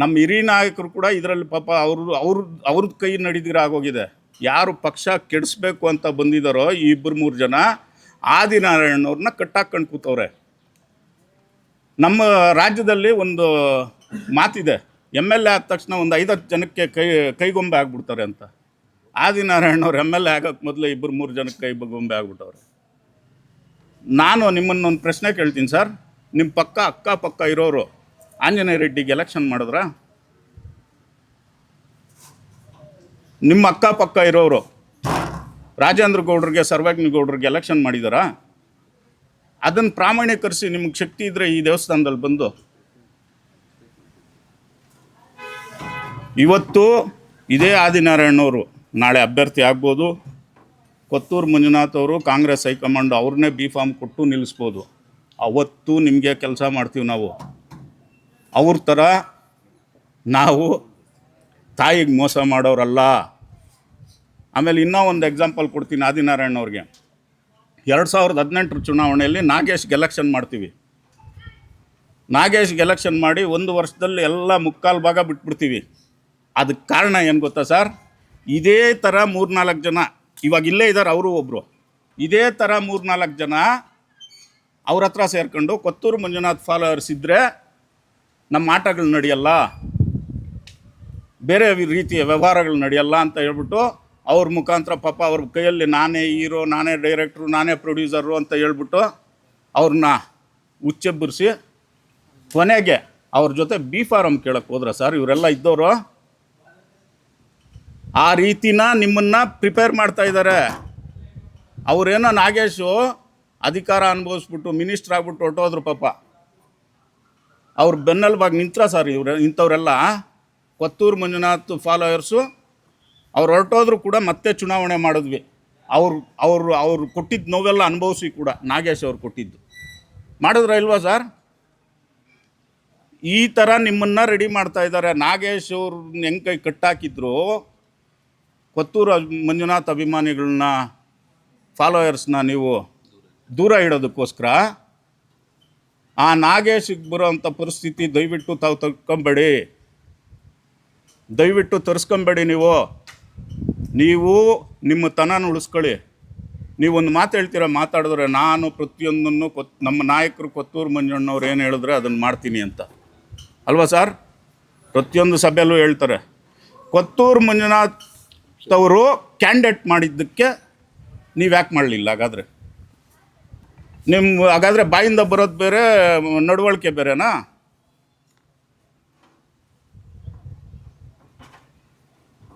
ನಮ್ಮ ಹಿರಿಯ ನಾಯಕರು ಕೂಡ ಇದರಲ್ಲಿ ಪಾಪ ಅವರು, ಅವ್ರ ಅವ್ರದ್ದು ಕೈ ನಡಿದಿರ ಆಗೋಗಿದೆ. ಯಾರು ಪಕ್ಷ ಕೆಡಿಸ್ಬೇಕು ಅಂತ ಬಂದಿದ್ದಾರೋ ಈ ಇಬ್ಬರು ಮೂರು ಜನ ಆದಿನಾರಾಯಣವ್ರನ್ನ ಕಟ್ಟಾಕೊಂಡು ಕೂತವ್ರೆ. ನಮ್ಮ ರಾಜ್ಯದಲ್ಲಿ ಒಂದು ಮಾತಿದೆ, ಎಂ ಎಲ್ ಎ ಆದ ತಕ್ಷಣ ಒಂದು ಐದತ್ತು ಜನಕ್ಕೆ ಕೈ, ಕೈಗೊಂಬೆ ಆಗ್ಬಿಡ್ತಾರೆ ಅಂತ. ಆದಿನಾರಾಯಣವ್ರು ಎಂ ಎಲ್ ಎ ಆಗೋಕ್ಕೆ ಮೊದಲು ಇಬ್ಬರು ಮೂರು ಜನಕ್ಕೆ ಕೈ ಗೊಂಬೆ ಆಗ್ಬಿಟ್ಟವ್ರೆ. ನಾನು ನಿಮ್ಮನ್ನೊಂದು ಪ್ರಶ್ನೆ ಕೇಳ್ತೀನಿ ಸರ್ ನಿಮ್ಮ ಪಕ್ಕ ಅಕ್ಕ ಪಕ್ಕ ಇರೋರು ಆಂಜನೇಯ ರೆಡ್ಡಿಗೆ ಎಲೆಕ್ಷನ್ ಮಾಡಿದ್ರ? ನಿಮ್ಮ ಅಕ್ಕಪಕ್ಕ ಇರೋರು, ರಾಜೇಂದ್ರ ಗೌಡ್ರಿಗೆ, ಸರ್ವಜ್ಞ ಗೌಡ್ರಿಗೆ ಎಲೆಕ್ಷನ್ ಮಾಡಿದಾರಾ? ಅದನ್ನು ಪ್ರಾಮಾಣೀಕರಿಸಿ ನಿಮಗೆ ಶಕ್ತಿ ಇದ್ದರೆ ಈ ದೇವಸ್ಥಾನದಲ್ಲಿ ಬಂದು. ಇವತ್ತು ಇದೇ ಆದಿನಾರಾಯಣವರು ನಾಳೆ ಅಭ್ಯರ್ಥಿ ಆಗ್ಬೋದು. ಕೊತ್ತೂರು ಮಂಜುನಾಥ್ ಅವರು ಕಾಂಗ್ರೆಸ್ ಹೈಕಮಾಂಡ್ ಅವ್ರನ್ನೇ ಬಿ ಫಾರ್ಮ್ ಕೊಟ್ಟು ನಿಲ್ಲಿಸ್ಬೋದು. ಅವತ್ತು ನಿಮಗೆ ಕೆಲಸ ಮಾಡ್ತೀವಿ ನಾವು. ಅವ್ರ ಥರ ನಾವು ತಾಯಿಗೆ ಮೋಸ ಮಾಡೋರಲ್ಲ. ಆಮೇಲೆ ಇನ್ನೂ ಒಂದು ಎಕ್ಸಾಂಪಲ್ ಕೊಡ್ತೀನಿ ಆದಿನಾರಾಯಣ ಅವ್ರಿಗೆ. ಎರಡು ಸಾವಿರದ ಹದಿನೆಂಟರ ಚುನಾವಣೆಯಲ್ಲಿ ನಾಗೇಶ್ಗೆ ಎಲೆಕ್ಷನ್ ಮಾಡ್ತೀವಿ. ನಾಗೇಶ್ಗೆ ಎಲೆಕ್ಷನ್ ಮಾಡಿ ಒಂದು ವರ್ಷದಲ್ಲಿ ಎಲ್ಲ ಮುಕ್ಕಾಲು ಭಾಗ ಬಿಟ್ಬಿಡ್ತೀವಿ. ಅದಕ್ಕೆ ಕಾರಣ ಏನು ಗೊತ್ತಾ ಸರ್? ಇದೇ ಥರ ಮೂರ್ನಾಲ್ಕು ಜನ, ಇವಾಗ ಇಲ್ಲೇ ಇದ್ದಾರೆ ಅವರು ಒಬ್ಬರು ಇದೇ ಥರ ಮೂರ್ನಾಲ್ಕು ಜನ ಅವ್ರ ಹತ್ರ ಸೇರ್ಕೊಂಡು ಕೊತ್ತೂರು ಮಂಜುನಾಥ್ ಫಾಲೋವರ್ಸ್ ಇದ್ದರೆ ನಮ್ಮ ಆಟಗಳು ನಡೆಯಲ್ಲ, ಬೇರೆ ರೀತಿಯ ವ್ಯವಹಾರಗಳು ನಡೆಯಲ್ಲ ಅಂತ ಹೇಳ್ಬಿಟ್ಟು ಅವ್ರ ಮುಖಾಂತರ ಪಾಪ ಅವ್ರ ಕೈಯಲ್ಲಿ ನಾನೇ ಹೀರೋ, ನಾನೇ ಡೈರೆಕ್ಟ್ರು ನಾನೇ ಪ್ರೊಡ್ಯೂಸರು ಅಂತ ಹೇಳ್ಬಿಟ್ಟು ಅವ್ರನ್ನ ಉಚ್ಚೆಬ್ಬರಿಸಿ ಕೊನೆಗೆ ಅವ್ರ ಜೊತೆ ಬಿ ಫಾರಮ್ ಕೇಳಕ್ಕೆ ಹೋದ್ರೆ ಸರ್ ಇವರೆಲ್ಲ ಇದ್ದವರು ಆ ರೀತಿನ ನಿಮ್ಮನ್ನು ಪ್ರಿಪೇರ್ ಮಾಡ್ತಾ ಇದ್ದಾರೆ ಅವರೇನೋ ನಾಗೇಶು ಅಧಿಕಾರ ಅನುಭವಿಸ್ಬಿಟ್ಟು ಮಿನಿಸ್ಟ್ರ್ ಆಗ್ಬಿಟ್ಟು ಹೊರಟೋದ್ರು ಪಾಪ. ಅವ್ರ ಬೆನ್ನೆಲುಬಾಗಿ ನಿಂತ್ರ ಸರ್ ಇವ್ರ ಇಂಥವರೆಲ್ಲ. ಕೊತ್ತೂರು ಮಂಜುನಾಥ್ ಫಾಲೋಯರ್ಸು ಅವ್ರು ಹೊರಟೋದ್ರು ಕೂಡ ಮತ್ತೆ ಚುನಾವಣೆ ಮಾಡಿದ್ವಿ. ಅವ್ರು ಅವರು ಅವ್ರು ಕೊಟ್ಟಿದ್ದು ನೋವೆಲ್ಲ ಅನುಭವಿಸಿ ಕೂಡ ನಾಗೇಶ್ ಅವ್ರು ಕೊಟ್ಟಿದ್ದು. ಮಾಡಿದ್ರ ಇಲ್ವಾ ಸರ್? ಈ ಥರ ನಿಮ್ಮನ್ನು ರೆಡಿ ಮಾಡ್ತಾ ಇದ್ದಾರೆ ನಾಗೇಶ್ ಅವ್ರು ಹೆಂಗೆ ಕೈ ಕಟ್ಟಾಕಿದ್ರು? ಕೊತ್ತೂರು ಮಂಜುನಾಥ್ ಅಭಿಮಾನಿಗಳನ್ನ ಫಾಲೋಯರ್ಸ್ನ ನೀವು ದೂರ ಇಡೋದಕ್ಕೋಸ್ಕರ ಆ ನಾಗೇಶಿಗೆ ಬರೋವಂಥ ಪರಿಸ್ಥಿತಿ ದಯವಿಟ್ಟು ತಾವು ತರ್ಕೊಂಬೇಡಿ. ದಯವಿಟ್ಟು ತರಿಸ್ಕೊಂಬೇಡಿ ನೀವು. ನೀವು ನಿಮ್ಮ ತನನ ಉಳಿಸ್ಕೊಳ್ಳಿ. ನೀವೊಂದು ಮಾತು ಹೇಳ್ತೀರ, ಮಾತಾಡಿದ್ರೆ ನಾನು ಪ್ರತಿಯೊಂದನ್ನು ಕೊತ್, ನಮ್ಮ ನಾಯಕರು ಕೊತ್ತೂರು ಮಂಜಣ್ಣವ್ರು ಏನು ಹೇಳಿದ್ರೆ ಅದನ್ನು ಮಾಡ್ತೀನಿ ಅಂತ. ಅಲ್ವಾ ಸರ್? ಪ್ರತಿಯೊಂದು ಸಭೆಯಲ್ಲೂ ಹೇಳ್ತಾರೆ. ಕೊತ್ತೂರು ಮಂಜುನಾಥ್ ಅವರು ಕ್ಯಾಂಡಿಡೇಟ್ ಮಾಡಿದ್ದಕ್ಕೆ ನೀವು ಯಾಕೆ ಮಾಡಲಿಲ್ಲ ಹಾಗಾದರೆ? ನಿಮ್ಮ ಹಾಗಾದರೆ ಬಾಯಿಂದ ಬರೋದು ಬೇರೆ, ನಡವಳಿಕೆ ಬೇರೆನಾ?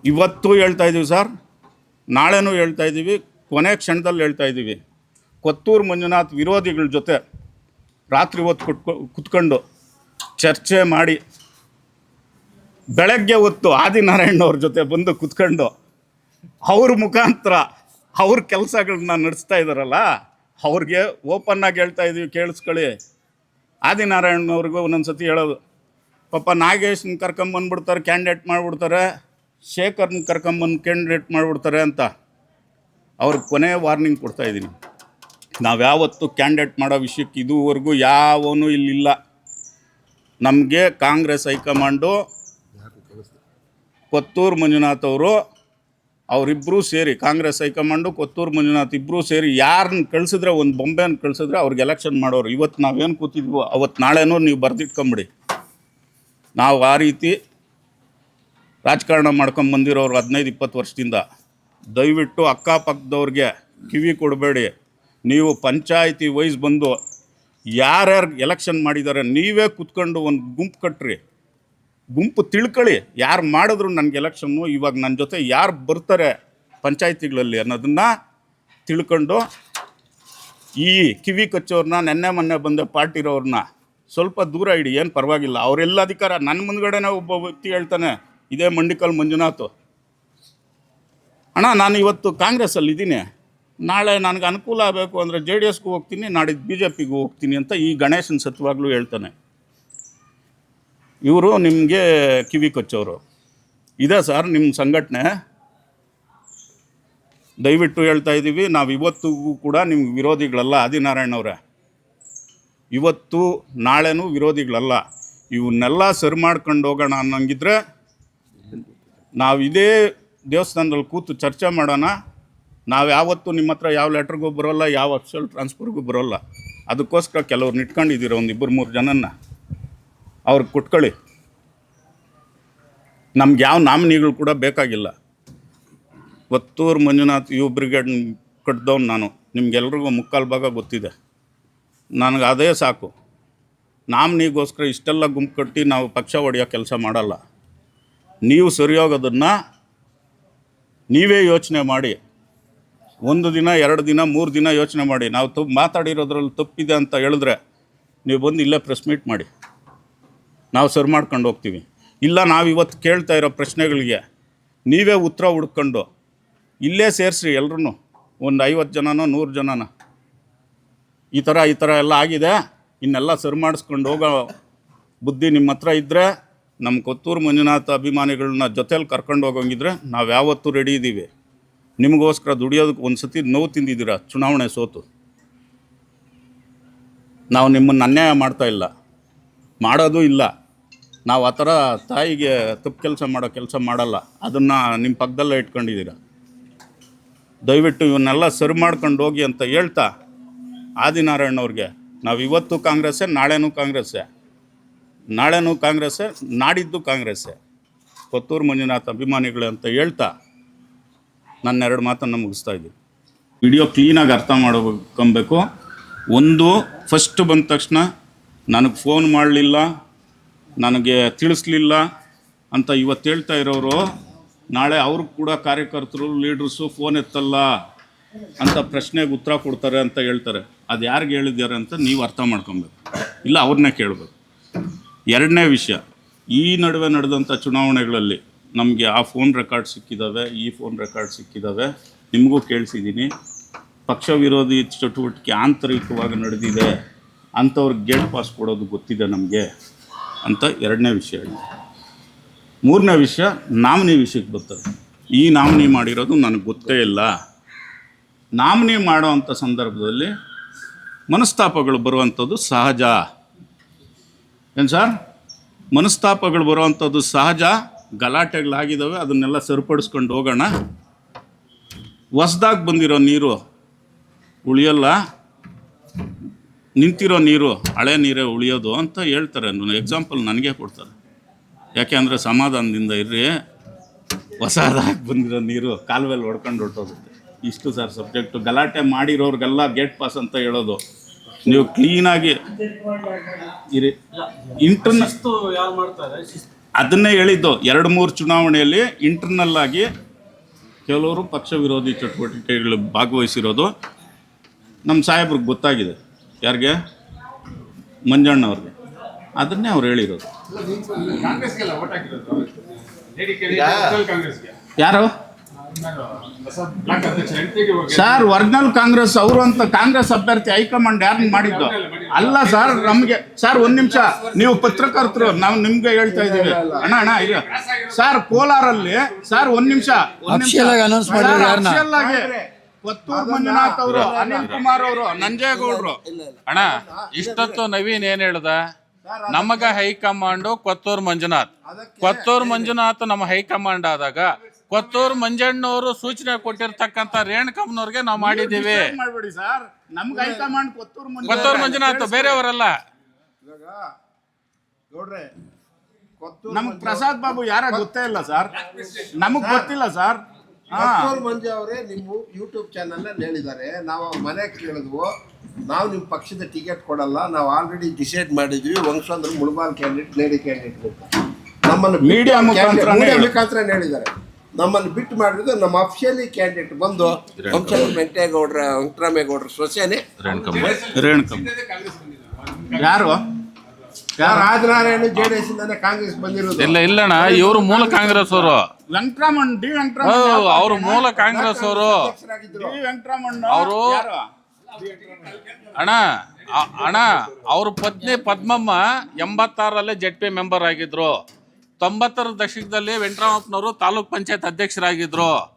ಇವತ್ತು ಹೇಳ್ತಾ ಇದ್ದೀವಿ ಸರ್, ನಾಳೆನೂ ಹೇಳ್ತಾ ಇದ್ದೀವಿ ಕೊನೆ ಕ್ಷಣದಲ್ಲಿ ಹೇಳ್ತಾ ಇದ್ದೀವಿ ಕೊತ್ತೂರು ಮಂಜುನಾಥ್ ವಿರೋಧಿಗಳ ಜೊತೆ ರಾತ್ರಿ ಹೊತ್ತು ಕುಟ್ಕೊ ಕುತ್ಕೊಂಡು ಚರ್ಚೆ ಮಾಡಿ, ಬೆಳಗ್ಗೆ ಹೊತ್ತು ಆದಿನಾರಾಯಣವ್ರ ಜೊತೆ ಬಂದು ಕುತ್ಕೊಂಡು ಅವ್ರ ಮುಖಾಂತರ ಅವ್ರ ಕೆಲಸಗಳನ್ನ ನಡೆಸ್ತಾ ಇದ್ದಾರಲ್ಲ ಅವ್ರಿಗೆ ಓಪನ್ ಆಗಿ ಹೇಳ್ತಾ ಇದೀವಿ, ಕೇಳಿಸ್ಕೊಳ್ಳಿ. ಆದಿನಾರಾಯಣವ್ರಿಗೂ ಒಂದೊಂದು ಸತಿ ಹೇಳೋದು. ಪಾಪ ನಾಗೇಶ್ನ ಕರ್ಕೊಂಬಂದ್ಬಿಡ್ತಾರೆ ಕ್ಯಾಂಡಿಡೇಟ್ ಮಾಡಿಬಿಡ್ತಾರೆ, ಶೇಖರ್ನ ಕರ್ಕೊಂಬಂದು ಕ್ಯಾಂಡಿಡೇಟ್ ಮಾಡಿಬಿಡ್ತಾರೆ ಅಂತ. ಅವ್ರಿಗೆ ಕೊನೆ ವಾರ್ನಿಂಗ್ ಕೊಡ್ತಾ ಇದ್ದೀನಿ ನಾವು ಯಾವತ್ತು ಕ್ಯಾಂಡಿಡೇಟ್ ಮಾಡೋ ವಿಷಯಕ್ಕೆ ಇದುವರೆಗೂ ಯಾವನು ಇಲ್ಲಿಲ್ಲ. ನಮಗೆ ಕಾಂಗ್ರೆಸ್ ಹೈಕಮಾಂಡು ಕೊತ್ತೂರು ಮಂಜುನಾಥ್ ಅವರು ಅವರಿಬ್ಬರೂ ಸೇರಿ, ಕಾಂಗ್ರೆಸ್, ಹೈಕಮಾಂಡು, ಕೊತ್ತೂರು, ಮಂಜುನಾಥ್ ಇಬ್ಬರೂ ಸೇರಿ ಯಾರನ್ನ ಕಳಿಸಿದ್ರೆ, ಒಂದು ಬೊಂಬೆನ ಕಳಿಸಿದ್ರೆ ಅವ್ರಿಗೆ ಎಲೆಕ್ಷನ್ ಮಾಡೋರು. ಇವತ್ತು ನಾವೇನು ಕೂತಿದ್ವೋ ಅವತ್ತು ನಾಳೆನೂ ನೀವು ಬರೆದಿಟ್ಕೊಂಬಿಡಿ. ನಾವು ಆ ರೀತಿ ರಾಜಕಾರಣ ಮಾಡ್ಕೊಂಡು ಬಂದಿರೋರು ಹದಿನೈದು, ಇಪ್ಪತ್ತು ವರ್ಷದಿಂದ. ದಯವಿಟ್ಟು ಅಕ್ಕಪಕ್ಕದವ್ರಿಗೆ ಕಿವಿ ಕೊಡಬೇಡಿ. ನೀವು ಪಂಚಾಯಿತಿ ವೈಸ್ ಬಂದು ಯಾರ್ಯಾರು ಎಲೆಕ್ಷನ್ ಮಾಡಿದ್ದಾರೆ ನೀವೇ ಕುತ್ಕೊಂಡು ಒಂದು ಗುಂಪು ಕಟ್ರಿ. ಗುಂಪು ತಿಳ್ಕೊಳ್ಳಿ. ಯಾರು ಮಾಡಿದ್ರು ನನಗೆ ಎಲೆಕ್ಷನ್ನು ಇವಾಗ ನನ್ನ ಜೊತೆ ಯಾರು ಬರ್ತಾರೆ ಪಂಚಾಯತಿಗಳಲ್ಲಿ ಅನ್ನೋದನ್ನು ತಿಳ್ಕೊಂಡು ಈ ಕಿವಿ ಕಚ್ಚೋರನ್ನ ನೆನ್ನೆ ಮೊನ್ನೆ ಬಂದ ಪಾರ್ಟಿರೋರನ್ನ ಸ್ವಲ್ಪ ದೂರ ಇಡಿ, ಏನು ಪರವಾಗಿಲ್ಲ. ಅವರೆಲ್ಲ ಅಧಿಕಾರ ನನ್ನ ಮುಂದ್ಗಡೆನೇ ಒಬ್ಬ ವ್ಯಕ್ತಿ ಹೇಳ್ತಾನೆ, ಇದೇ ಮಂಡಿಕಲ್ ಮಂಜುನಾಥ್. ಅಣ್ಣ, ನಾನು ಇವತ್ತು ಕಾಂಗ್ರೆಸ್ಸಲ್ಲಿ ಇದ್ದೀನಿ. ನಾಳೆ ನನಗೆ ಅನುಕೂಲ ಆಗಬೇಕು ಅಂದರೆ ಜೆ ಡಿ ಎಸ್ಗೂ ಹೋಗ್ತೀನಿ ನಾಡಿದ್ದು ಬಿ ಜೆ ಪಿಗೂ ಹೋಗ್ತೀನಿ ಅಂತ ಈ ಗಣೇಶನ ಸತ್ವಾಗ್ಲೂ ಹೇಳ್ತಾನೆ. ಇವರು ನಿಮಗೆ ಕಿವಿ ಕೊಚ್ಚೋರು. ಇದೆ ಸರ್ ನಿಮ್ಮ ಸಂಘಟನೆ. ದಯವಿಟ್ಟು ಹೇಳ್ತಾ ಇದ್ದೀವಿ ನಾವು ಇವತ್ತಿಗೂ ಕೂಡ ನಿಮ್ಗೆ ವಿರೋಧಿಗಳಲ್ಲ ಆದಿನಾರಾಯಣವ್ರೆ ಇವತ್ತು ನಾಳೆನೂ ವಿರೋಧಿಗಳಲ್ಲ. ಇವನ್ನೆಲ್ಲ ಸರಿ ಮಾಡ್ಕೊಂಡು ಹೋಗೋಣ ಅನ್ನಂಗಿದ್ರೆ ನಾವು ಇದೇ ದೇವಸ್ಥಾನದಲ್ಲಿ ಕೂತು ಚರ್ಚೆ ಮಾಡೋಣ. ನಾವು ಯಾವತ್ತೂ ನಿಮ್ಮ ಹತ್ರ ಯಾವ ಲೆಟ್ರಿಗೂ ಬರೋಲ್ಲ, ಯಾವ ಅಫಿಷಿಯಲ್ ಟ್ರಾನ್ಸ್ಫರ್ಗೂ ಬರೋಲ್ಲ. ಅದಕ್ಕೋಸ್ಕರ ಕೆಲವ್ರು ಇಟ್ಕೊಂಡಿದ್ದೀರ ಒಂದು ಇಬ್ಬರು ಮೂರು ಜನನ್ನ. ಅವ್ರಿಗೆ ಕೊಟ್ಕೊಳ್ಳಿ. ನಮ್ಗೆ ಯಾವ ನಾಮಿನಿಗಳು ಕೂಡ ಬೇಕಾಗಿಲ್ಲ. ಒತ್ತೂರು ಮಂಜುನಾಥ್ ಯು ಬ್ರಿಗೇಡ್ ಕಟ್ಟಿದವ್ನು ನಾನು. ನಿಮ್ಗೆಲ್ರಿಗೂ ಮುಕ್ಕಾಲು ಭಾಗ ಗೊತ್ತಿದೆ. ನನಗೆ ಅದೇ ಸಾಕು. ನಾಮಿನಿಗೋಸ್ಕರ ಇಷ್ಟೆಲ್ಲ ಗುಂಪು ಕಟ್ಟಿ ನಾವು ಪಕ್ಷ ಹೊಡೆಯೋ ಕೆಲಸ ಮಾಡಲ್ಲ. ನೀವು ಸರಿಯೋಗೋದನ್ನು ನೀವೇ ಯೋಚನೆ ಮಾಡಿ. ಒಂದು ದಿನ, ಎರಡು ದಿನ, ಮೂರು ದಿನ ಯೋಚನೆ ಮಾಡಿ. ನಾವು ತಪ್ಪು ಮಾತಾಡಿರೋದ್ರಲ್ಲಿ ತಪ್ಪಿದೆ ಅಂತ ಹೇಳಿದ್ರೆ ನೀವು ಬಂದು ಇಲ್ಲೇ ಪ್ರೆಸ್ ಮೀಟ್ ಮಾಡಿ. ನಾವು ಸರ್ ಮಾಡ್ಕೊಂಡು ಹೋಗ್ತೀವಿ. ಇಲ್ಲ, ನಾವು ಇವತ್ತು ಕೇಳ್ತಾ ಇರೋ ಪ್ರಶ್ನೆಗಳಿಗೆ ನೀವೇ ಉತ್ತರ ಹುಡ್ಕೊಂಡು ಇಲ್ಲೇ ಸೇರಿಸ್ರಿ ಎಲ್ಲರೂ ಒಂದು ಐವತ್ತು ಜನನೋ, ನೂರು ಜನನ. ಈ ಥರ ಈ ಥರ ಎಲ್ಲ ಆಗಿದೆ. ಇನ್ನೆಲ್ಲ ಸರಿ ಮಾಡಿಸ್ಕೊಂಡು ಹೋಗೋ ಬುದ್ಧಿ ನಿಮ್ಮ ಹತ್ರ ಇದ್ದರೆ ನಮ್ಮ ಕೊತ್ತೂರು ಮಂಜುನಾಥ ಅಭಿಮಾನಿಗಳನ್ನ ಜೊತೇಲಿ ಕರ್ಕೊಂಡು ಹೋಗೋಂಗಿದ್ರೆ ನಾವು ಯಾವತ್ತೂ ರೆಡಿ ಇದ್ದೀವಿ ನಿಮಗೋಸ್ಕರ ದುಡಿಯೋದಕ್ಕೆ ಒಂದು ಸತಿ ನೋವು ತಿಂದಿದ್ದೀರಾ? ಚುನಾವಣೆ ಸೋತು. ನಾವು ನಿಮ್ಮನ್ನು ಅನ್ಯಾಯ ಮಾಡ್ತಾ ಇಲ್ಲ. ಮಾಡೋದು ಇಲ್ಲ. ನಾವು ಆ ಥರ ತಾಯಿಗೆ ತಪ್ಪು ಕೆಲಸ ಮಾಡೋ ಕೆಲಸ ಮಾಡಲ್ಲ. ಅದನ್ನು ನಿಮ್ಮ ಪಕ್ಕದಲ್ಲೇ ಇಟ್ಕೊಂಡಿದ್ದೀರ. ದಯವಿಟ್ಟು ಇವನ್ನೆಲ್ಲ ಸರಿ ಮಾಡ್ಕೊಂಡು ಹೋಗಿ ಅಂತ ಹೇಳ್ತಾ ಆದಿನಾರಾಯಣ ಅವ್ರಿಗೆ, ನಾವು ಇವತ್ತು ಕಾಂಗ್ರೆಸ್ಸೇ, ನಾಳೆನೂ ಕಾಂಗ್ರೆಸ್ಸೇ. ನಾಳೆನೂ ಕಾಂಗ್ರೆಸ್ಸೇ, ನಾಡಿದ್ದು ಕಾಂಗ್ರೆಸ್ಸೇ. ಕೊತ್ತೂರು ಮಂಜುನಾಥ್ ಅಭಿಮಾನಿಗಳು ಅಂತ ಹೇಳ್ತಾ ನನ್ನ ಎರಡು ಮಾತನ್ನು ಮುಗಿಸ್ತಾ ಇದ್ದೀನಿ. ವಿಡಿಯೋ ಕ್ಲೀನಾಗಿ ಅರ್ಥ ಮಾಡ್ಕೊಬೇಕು. ಒಂದು ಫಸ್ಟ್ ಬಂದ ತಕ್ಷಣ ನನಗೆ ಫೋನ್ ಮಾಡಲಿಲ್ಲ. ನನಗೆ ತಿಳಿಸ್ಲಿಲ್ಲ ಅಂತ ಇವತ್ತು ಹೇಳ್ತಾ ಇರೋರು, ನಾಳೆ ಅವರು ಕೂಡ ಕಾರ್ಯಕರ್ತರು ಲೀಡ್ರಸ್ಸು ಫೋನ್ ಎತ್ತಲ್ಲ ಅಂತ ಪ್ರಶ್ನೆಗೆ ಉತ್ತರ ಕೊಡ್ತಾರೆ ಅಂತ ಹೇಳ್ತಾರೆ. ಅದು ಯಾರಿಗೆ ಹೇಳಿದ್ದಾರೆ ಅಂತ ನೀವು ಅರ್ಥ ಮಾಡ್ಕೊಬೇಕು. ಇಲ್ಲ, ಅವ್ರನ್ನೇ ಕೇಳಬೇಕು. ಎರಡನೇ ವಿಷಯ, ಈ ನಡುವೆ ನಡೆದಂಥ ಚುನಾವಣೆಗಳಲ್ಲಿ ನಮಗೆ ಆ ಫೋನ್ ರೆಕಾರ್ಡ್ ಸಿಕ್ಕಿದ್ದಾವೆ ಈ ಫೋನ್ ರೆಕಾರ್ಡ್ ಸಿಕ್ಕಿದ್ದಾವೆ ನಿಮಗೂ ಕೇಳಿಸಿದ್ದೀನಿ ಪಕ್ಷ ವಿರೋಧಿ ಚಟುವಟಿಕೆ ಆಂತರಿಕವಾಗಿ ನಡೆದಿದೆ. ಅಂಥವ್ರಿಗೆ ಗೇಟ್ ಪಾಸ್ ಕೊಡೋದು ಗೊತ್ತಿದೆ ನಮಗೆ. ಅಂತ ಎರಡನೇ ವಿಷಯ ಹೇಳಿದೆ ಮೂರನೇ ವಿಷಯ, ನಾಮಿನಿ ವಿಷಯಕ್ಕೆ ಬರ್ತದೆ. ಈ ನಾಮಿನಿ ಮಾಡಿರೋದು ನನಗೆ ಗೊತ್ತೇ ಇಲ್ಲ. ನಾಮಿನಿ ಮಾಡೋವಂಥ ಸಂದರ್ಭದಲ್ಲಿ ಮನಸ್ತಾಪಗಳು ಬರುವಂಥದ್ದು ಸಹಜ. ಏನು ಸರ್? ಮನಸ್ತಾಪಗಳು ಬರುವಂಥದ್ದು ಸಹಜ, ಗಲಾಟೆಗಳಾಗಿದ್ದಾವೆ, ಅದನ್ನೆಲ್ಲ ಸರಿಪಡಿಸ್ಕೊಂಡು ಹೋಗೋಣ. ಹೊಸ್ದಾಗಿ ಬಂದಿರೋ ನೀರು ಉಳಿಯಲ್ಲ. ನಿಂತಿರೋ ನೀರು ಹಳೆ ನೀರೇ ಉಳಿಯೋದು ಅಂತ ಹೇಳ್ತಾರೆ. ಎಕ್ಸಾಂಪಲ್ ನನಗೆ ಕೊಡ್ತಾರೆ. ಯಾಕೆ ಅಂದರೆ ಸಮಾಧಾನದಿಂದ ಇರ್ರಿ ಹೊಸದಾಗಿ ಬಂದಿರೋ ನೀರು ಕಾಲುವೆಲ್ಲಿ ಹೊಡ್ಕೊಂಡು ಹೊರಟೋಗುತ್ತೆ. ಇಷ್ಟು ಸರ್ ಸಬ್ಜೆಕ್ಟು ಗಲಾಟೆ ಮಾಡಿರೋರಿಗೆಲ್ಲ ಗೇಟ್ ಪಾಸ್ ಅಂತ ಹೇಳೋದು. ನೀವು ಕ್ಲೀನಾಗಿ ಇರಿ. ಇಂಟರ್ನಲ್ ಯಾರು ಮಾಡ್ತಾರೆ? ಅದನ್ನೇ ಹೇಳಿದ್ದು. ಎರಡು ಮೂರು ಚುನಾವಣೆಯಲ್ಲಿ ಇಂಟರ್ನಲ್ ಆಗಿ ಕೆಲವರು ಪಕ್ಷ ವಿರೋಧಿ ಚಟುವಟಿಕೆಗಳು ಭಾಗವಹಿಸಿರೋದು. ನಮ್ಮ ಸಾಹೇಬ್ರಿಗೆ ಗೊತ್ತಾಗಿದೆ. ಯಾರಿಗೆ? ಮಂಜಣ್ಣವ್ರಿಗೆ. ಅದನ್ನೇ ಅವ್ರು ಹೇಳಿರೋದು. ಯಾರು? ಸರ್ ಒರಿಜಿನಲ್ ಕಾಂಗ್ರೆಸ್ ಅವರು ಅಂತ ಕಾಂಗ್ರೆಸ್ ಅಭ್ಯರ್ಥಿ ಹೈಕಮಾಂಡ್ ಯಾರನ್ನ ಮಾಡಿದ್ದು? ಅಲ್ಲ ಸರ್ ನಮಗೆ ಸರ್ ಒಂದ್ ನಿಮಿಷ. ನೀವು ಪತ್ರಕರ್ತರು ನಾವು ನಿಮ್ಗೆ ಹೇಳ್ತಾ ಇದ್ದೀವಿ. ಅಣ್ಣ ಅಣ್ಣ ಈಗ ಸರ್ ಕೋಲಾರಲ್ಲಿ ಸರ್ ಒಂದ್ ನಿಮಿಷ. ಕೊತ್ತೂರು ಮಂಜುನಾಥ್ ಅವರು ಅನಿಲ್ ಕುಮಾರ್ ಅವರು ನಂಜೇಗೌಡರು. ಅಣ್ಣ ಇಷ್ಟೊತ್ತು ನವೀನ್ ಏನ್ ಹೇಳ್ದ? ನಮಗ ಹೈಕಮಾಂಡ್ ಕೊತ್ತೂರು ಮಂಜುನಾಥ್. ಕೊತ್ತೂರು ಮಂಜುನಾಥ್ ನಮ್ಮ ಹೈಕಮಾಂಡ್ ಆದಾಗ ಕೊತ್ತೂರು ಮಂಜಣ್ಣವರು ಸೂಚನೆ ಕೊಟ್ಟಿರ್ತಕ್ಕಂಥ ರೇಣುಕಮ್ಮನವ್ರಿಗೆ ನಾವು ಮಾಡಿದ್ದೀವಿ. ಮಾಡ್ಬೇಡಿ ಸರ್. ನಮ್ಗೆ ಹೈಕಮಾಂಡ್ ಕೊತ್ತೂರು ಕೊತ್ತೂರು ಮಂಜುನಾಥ್ ಬೇರೆಯವರಲ್ಲ. ನೋಡ್ರೆ ಕೊತ್ತೂರು ನಮಗ್ ಪ್ರಸಾದ್ ಬಾಬು ಯಾರ ಗೊತ್ತೇ ಇಲ್ಲ ಸರ್. ನಮಗ್ ಗೊತ್ತಿಲ್ಲ ಸರ್. ಹಾ. ಕೊತ್ತೂರು ಮಂಜು ಅವರೇ ನಿಮ್ಮ ಯೂಟ್ಯೂಬ್ ಚಾನಲ್ ಹೇಳಿದ್ದಾರೆ. ನಾವು ಅವ್ರ ಮನೆಗೆ ಕೇಳಿದ್ವು. ನಾವು ನಿಮ್ಮ ಪಕ್ಷದ ಟಿಕೆಟ್ ಕೊಡಲ್ಲ. ನಾವು ಆಲ್ರೆಡಿ ಡಿಸೈಡ್ ಮಾಡಿದ್ವಿ. ವಂಶಂದ್ರ ಮುಳಬಾಲ್ ಕ್ಯಾಂಡಿಡೇಟ್ ಲೇಡಿ ಕ್ಯಾಂಡಿಡೇಟ್ ಅಂತ. ನಮ್ಮನ್ನು ಮೀಡಿಯಾ ಹೇಳಿ. ಹೇಳಿದ್ದಾರೆ. ನಮ್ಮನ್ನು ಬಿಟ್ಟು ಮಾಡಿದ್ರೆ ನಮ್ಮ ಅಫಿಷಿಯಲಿ ಕ್ಯಾಂಡಿಡೇಟ್ ಬಂದು ವಂಶಂದ್ರ ವೆಂಕಟೇಗೌಡ್ರ ವೆಂಕಟರಾಮೇಗೌಡ್ರ ಸೊಸೆನೆ. ರೇಣುಕಮ್ಮ. ಯಾರು? ರಾಜನಾರಾಯಣ ಜೆಡಿಎಸ್ ಇಂದಾನೆ ಕಾಂಗ್ರೆಸ್ ಬಂದಿರೋದು. ಇಲ್ಲ ಇಲ್ಲಣ್ಣ ಇವರು ಮೂಲ ಕಾಂಗ್ರೆಸ್ ಅವರು ವೆಂಕಟರಾಮನ್ ಡಿ ವೆಂಕಟರಾಮನ್ ಅವ್ರು ಮೂಲ ಕಾಂಗ್ರೆಸ್ ಅವರು ಅಧ್ಯಕ್ಷರಾಗಿದ್ರು ಡಿ ವೆಂಕಟರಾಮನ್ ಅವ್ರು- ಯಾರು? ಅಣ್ಣ ಅಣ್ಣ ಅವ್ರ ಪತ್ನಿ ಪದ್ಮಮ್ಮ ಎಂಬತ್ತಾರಲ್ಲೇ ಜೆಡ್ ಪಿ ಮೆಂಬರ್ ಆಗಿದ್ರು. ತೊಂಬತ್ತರ ದಶಕದಲ್ಲಿ ವೆಂಕಟರಾಮಪ್ಪನವರು ತಾಲೂಕ್ ಪಂಚಾಯತ್ ಅಧ್ಯಕ್ಷರಾಗಿದ್ರು.